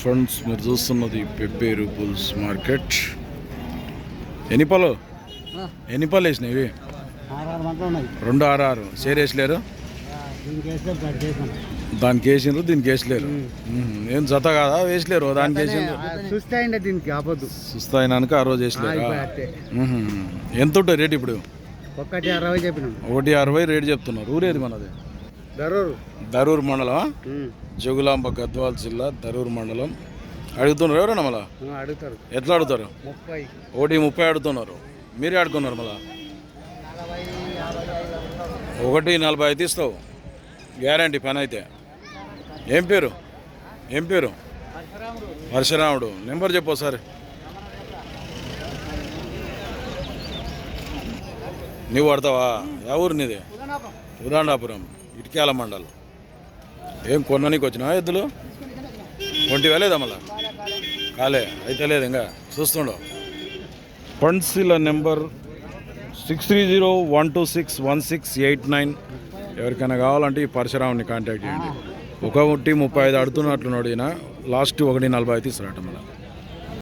Friends మీరు చూస్తున్నది Pebbair pulls market. ఎన్ని పళ్ళు ఎన్ని పళ్ళు వేసినాయి రెండు ఆరు ఆరు షేర్ వేసలేరు దీనికి చేసాం దానికి వేసలేరు. ఏం జత కాదా? వేసలేరు దానికి అయిండే దీనికి ఆపొద్దు. సుస్తాయినాక ఆ రోజు వేసలేరా. ఎంత ఉంటుంది రేట్ ఇప్పుడు? ఒక్కటి అరవై చెప్పినాం. ఒకటి అరవై రేట్ చెప్తున్నారు. ఊరేది మనది. దరూరు దరూర్ మండలం జగులాంబ గద్వాల్ జిల్లా దరూర్ మండలం. అడుగుతున్నారు ఎవరన్నా మళ్ళా? అడుగుతారు. ఎట్లా అడుగుతారు? ముప్పై. ఒకటి ముప్పై అడుగుతున్నారు. మీరే ఆడుకున్నారు మళ్ళా? ఒకటి నలభై అయితే ఇస్తావు గ్యారంటీ పని అయితే. ఏం పేరు? ఏం పేరు? పరశురాముడు. నెంబర్ చెప్పు సార్ నువ్వు పడతావా? ఊరు నీది? ఉదాండాపురం ఇటుక్యాల మండలం. ఏం కొనడానికి వచ్చినా ఎద్దులు? ఒంటి వేలేదా మళ్ళా? కాలే అయితే లేదు ఇంకా చూస్తుండవు పండ్సిల number six three zero one two six one six eight nine. ఎవరికైనా కావాలంటే ఈ పరశురాముని కాంటాక్ట్ చేయండి. ఒకటి ముప్పై ఐదు అడుతున్నట్లున్నాడు ఈయన లాస్ట్ ఒకటి నలభై అయితే ఇస్తారట మళ్ళీ.